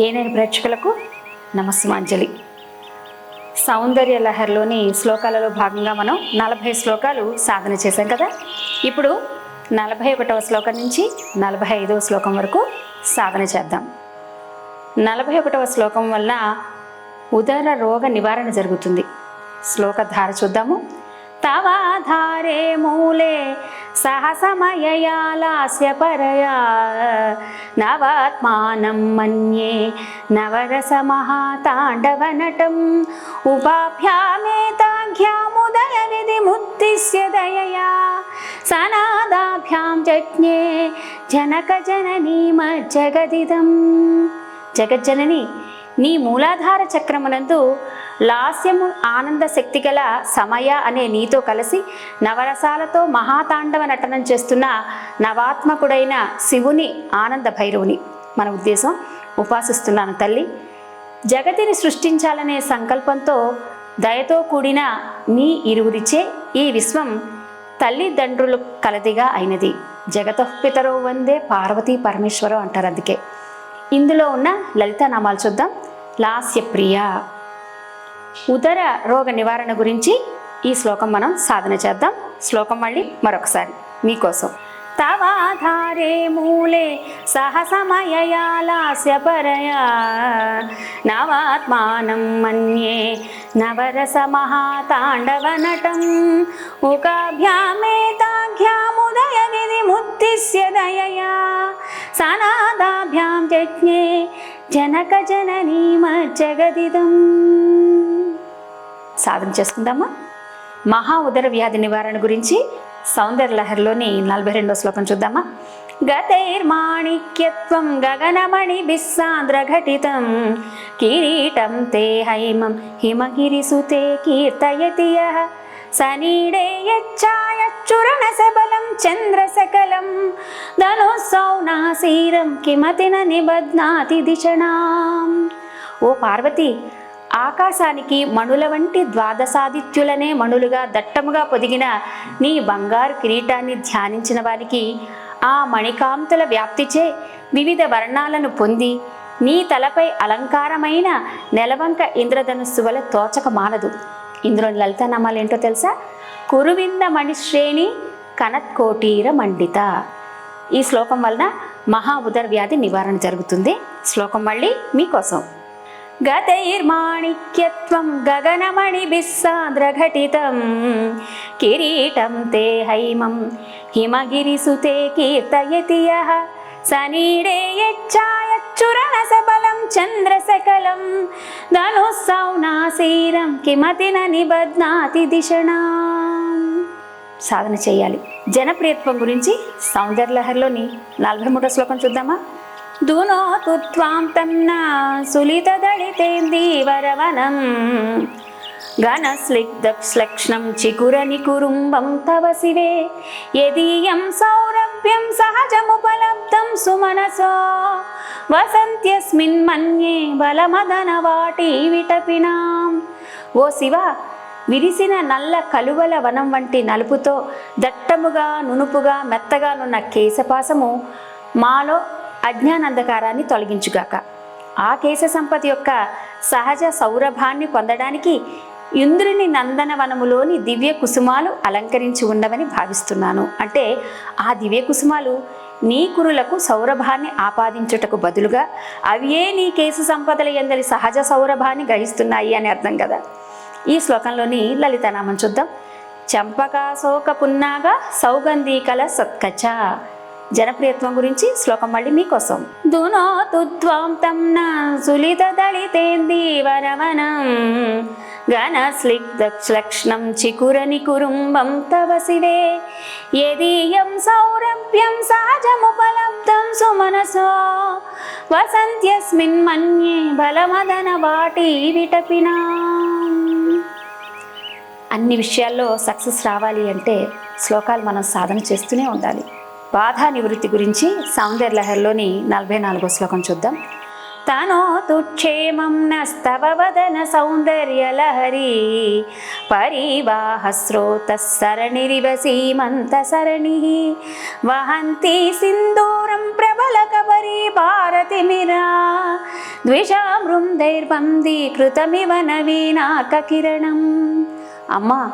ఏనేని ప్రేక్షకులకు నమస్మాంజలి సౌందర్య లహర్లోని శ్లోకాలలో భాగంగా మనం నలభై శ్లోకాలు సాధన చేశాం కదా? ఇప్పుడు నలభై ఒకటవ శ్లోకం నుంచి నలభై ఐదవ శ్లోకం వరకు సాధన చేద్దాం. నలభై ఒకటవ శ్లోకం వలన ఉదర రోగ నివారణ జరుగుతుంది. శ్లోకధార చూద్దాము. తవాధారే మూలే సహసమయయాలాస్య పరయా నవాత్మానం మన్యే నవరసమహాతాండవ నటం ఉపాభ్యామేతాఘ్యాముదయ విధిముద్దిశ్య దయయా సనాదాభ్యాం జజ్ఞే జనక జననీమజ్జగదిదం జగజ్జనని నీ మూలాధార చక్రమునందు లాస్యము ఆనంద శక్తి గల సమయ అనే నీతో కలిసి నవరసాలతో మహాతాండవ నటనం చేస్తున్న నవాత్మకుడైన శివుని ఆనంద భైరవుని. మన ఉద్దేశం ఉపాసిస్తున్నాను తల్లి. జగతిని సృష్టించాలనే సంకల్పంతో దయతో కూడిన మీ ఇరువురిచే ఈ విశ్వం తల్లిదండ్రులు కలదిగా అయినది. జగతఃపితరో వందే పార్వతీ పరమేశ్వరం అంటారు అందుకే. ఇందులో ఉన్న లలిత నామాలు చూద్దాం. లాస్యప్రియ ఉదర రోగ నివారణ గురించి ఈ శ్లోకం మనం సాధన చేద్దాం. శ్లోకం మళ్ళీ మరొకసారి మీకోసం. తవాధారే మూలే సహసమయయాలాస్య పరయా. నవాత్మానం మన్యే నవరస మహాతాండవ నటం ముఖాభ్యామేతాఘ్యాముదయ విధి ముద్దిశ్య దయయా. సనాదాభ్యాం జజ్ఞే జనక జననీమ జగదిదం. సాధన చేసుకుందామా మహా ఉదర వ్యాధి నివారణ గురించి సౌందర్య లహరిలోని నలభై రెండో శ్లోకం చూద్దామా? గతైర్మాణిక్యత్వం గగనమణి బిస్సాంద్ర ఘటితం కిరీటం తే హైమం హిమగిరిసుతే కీర్తయతి సనీడే యచ్చాయచ్చురణ సబలం చంద్రసకలం ధనుస్సౌనాసీరం కిమతిన నిబధ్నాతి దిశణాం. ఓ పార్వతి ఆకాశానికి మణుల వంటి ద్వాదశాదిత్యులనే మణులుగా దట్టముగా పొదిగిన నీ బంగారు కిరీటాన్ని ధ్యానించిన వారికి ఆ మణికాంతుల వ్యాప్తిచే వివిధ వర్ణాలను పొంది నీ తలపై అలంకారమైన నెలవంక ఇంద్రధనుస్సు వల తోచక మానదు ఇందులోని లలితానామాలు ఏంటో తెలుసా? కురువింద మణిశ్రేణి కనత్కోటీర మండిత. ఈ శ్లోకం వలన మహా ఉదర్ వ్యాధి నివారణ జరుగుతుంది. శ్లోకం మళ్ళీ మీకోసం. గతైర్మాణిక్యత్వం గగనమణి బిస్సాంద్రఘటితం కిరీటం తే హైమం హిమగిరిసుతే కీర్తయతి యః. సనీడే యచ్చాయచ్చురణ సబలం చంద్రశకలం. ధనుస్సౌనాసీరం కిమతి నిబధ్నాతి దిశణాం. సాధన చేయాలి. జనప్రియత్వం గురించి సౌందర్యలహరిలోని నలభై మూడో శ్లోకం చూద్దామా? దునోతు త్వాం ఘన సులితదళితేందీవరవనం ఘనస్లిగ్ధక్ష్లక్ష్ణం చికురనికురుంబం తవ శివే. యదీయం సౌరభ్యం సహజముపలబ్ధం సుమనసో. వసంత్యస్మిన్ మన్యే బలమదన వాటి విటపినాం. ఓ శివ విరిసిన నల్ల కలువల వనం వంటి నలుపుతో దట్టముగా నునుపుగా మెత్తగానున్న కేశపాసము మాలో అజ్ఞానంధకారాన్ని తొలగించుగాక. ఆ కేశ సంపద యొక్క సహజ సౌరభాన్ని పొందడానికి ఇంద్రుని నందనవనములోని దివ్య కుసుమాలు అలంకరించి ఉండవని భావిస్తున్నాను. అంటే ఆ దివ్య కుసుమాలు నీ కురులకు సౌరభాన్ని ఆపాదించుటకు బదులుగా అవే నీ కేసు సంపదల ఎందరి సహజ సౌరభాన్ని గ్రహిస్తున్నాయి అని అర్థం కదా ఈ శ్లోకంలోని లలితనామం చూద్దాం. చంపక శోక పున్నాగా సౌగంధీకల సత్కచ. జనప్రియత్వం గురించి శ్లోకం మళ్ళీ మీకోసం. దునోతుద్వాం తమ్న సులిత దళితేందీవరవనం ఘనస్లిగ్ధక్ష్లక్ష్ణం చికురని కురుంబం తవ శివే. యదీయం సౌరభ్యం సహజముపలబ్ధం సుమనసో. వసంత్యస్మిన్ మన్యే బలమదన వాటి విటపినా. అన్ని విషయాల్లో సక్సెస్ రావాలి అంటే శ్లోకాలు మనం సాధన చేస్తూనే ఉండాలి. బాధా నివృత్తి గురించి సౌందర్య లహర్లోని నలభై నాలుగో శ్లోకం చూద్దాం. తనో తుక్షేమం నస్తవ వదన సౌందర్య లహరి పరివాహస్రోతసరణిరివ సీమంత సరణి. వహంతి సింధూరం ప్రబలకబరి భారతిమిరా ద్విషామృందైర్బందీకృతమివ నవీనాక కిరణం. అమ్మా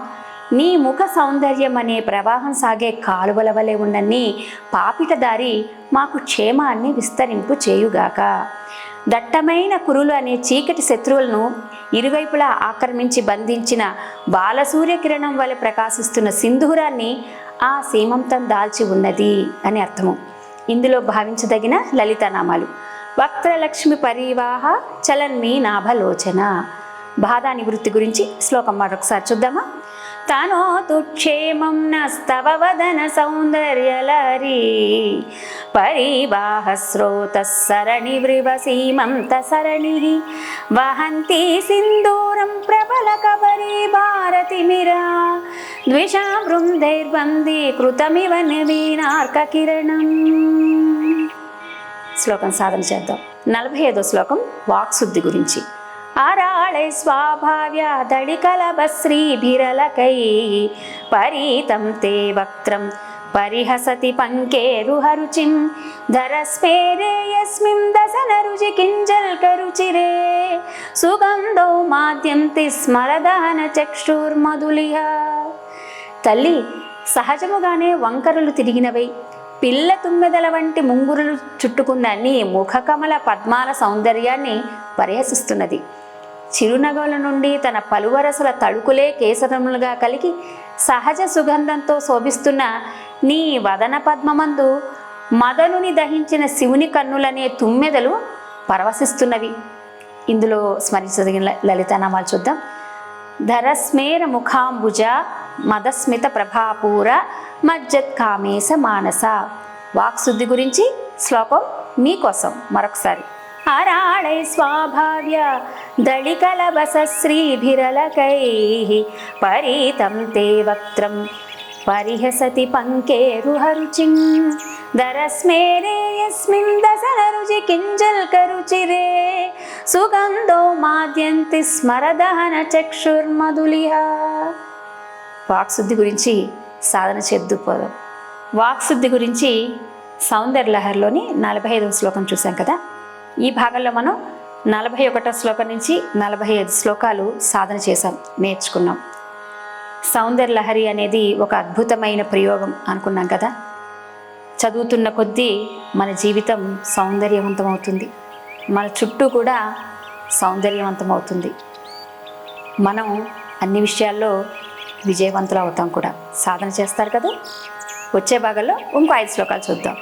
నీ ముఖ సౌందర్యం అనే ప్రవాహం సాగే కాలువల వలె ఉన్న నీ పాపిట దారి మాకు క్షేమాన్ని విస్తరింపు చేయుగాక. దట్టమైన కురులు అనే చీకటి శత్రువులను ఇరువైపులా ఆక్రమించి బంధించిన బాలసూర్యకిరణం వలె ప్రకాశిస్తున్న సింధూరాన్ని ఆ సీమంతం దాల్చి ఉన్నది అని అర్థము. ఇందులో భావించదగిన లలితనామాలు. వక్రలక్ష్మి పరివాహ చలన్మీ నాభలోచన బాధా నివృత్తి గురించి శ్లోకం మరొకసారి చూద్దామా? తనోతు క్షేమం నస్తవ వదన సౌందర్యలరీ. పరివాహ స్రోత సరణి వృవ సీమంత సరణి. వహంతి సింధూరం ప్రబల కబరి భారతి మిరా. ద్విషా బృందైర్బందీ కృతమివ నవీనార్క కిరణం. శ్లోకం సాధన చేద్దాం. నలభై ఐదో శ్లోకం వాక్శుద్ధి గురించి. ఆరాళై స్వాభావ్య దళికలభ శ్రీభిరలకై పరీతం తే వక్త్రం పరిహసతి పంకేరుహరుచిం ధరస్ఫేరే యస్మిం దశన రుచి కింజల్కరుచిరే సుగంధౌ మాద్యం తిస్మరదాన చక్షుర్మధులిహ. తల్లి సహజముగానే వంకరలు తిరిగినవై పిల్ల తుమ్మెదల వంటి ముంగురులు చుట్టుకున్న నీ ముఖకమల పద్మాల సౌందర్యాన్ని పరిహసిస్తున్నది. చిరునగల నుండి తన పలువరసల తళుకులే కేసరములుగా కలిగి సహజ సుగంధంతో శోభిస్తున్న నీ వదన పద్మమందు మదనుని దహించిన శివుని కన్నులనే తుమ్మెదలు పరవశిస్తున్నవి. ఇందులో స్మరించదగిన లలితానామాలు చూద్దాం. ధరస్మేర ముఖాంబుజ మదస్మిత ప్రభాపూర మజ్జత్ కామేశ మానస. వాక్శుద్ధి గురించి శ్లోకం మీకోసం మరొకసారి. అరాళై స్వాభావ్య దళికలబస శ్రీభిరలకై పరీతం తే వక్త్రం పరిహసతి పంకేరుహరుచిం దరస్మేరే యస్మిన్ దశన రుచి కింజల్కరుచిరే సుగంధో మాద్యంతి స్మరదహన చక్షుర్మధులిహ వాక్శుద్ధి గురించి సాధన చేద్దుపోదాం వాక్శుద్ధి గురించి సౌందర్యలహర్లోని నలభై ఐదవ శ్లోకం చూసాం కదా? ఈ భాగంలో మనం నలభై ఒకటో శ్లోకం నుంచి నలభై ఐదు శ్లోకాలు సాధన చేశాం నేర్చుకున్నాం. సౌందర్య లహరి అనేది ఒక అద్భుతమైన ప్రయోగం అనుకున్నాం కదా? చదువుతున్న కొద్దీ మన జీవితం సౌందర్యవంతమవుతుంది. మన చుట్టూ కూడా సౌందర్యవంతమవుతుంది. మనం అన్ని విషయాల్లో విజయవంతులు అవుతాం కూడా. సాధన చేస్తారు కదా? వచ్చే భాగంలో ఇంకో ఐదు శ్లోకాలు చూద్దాం.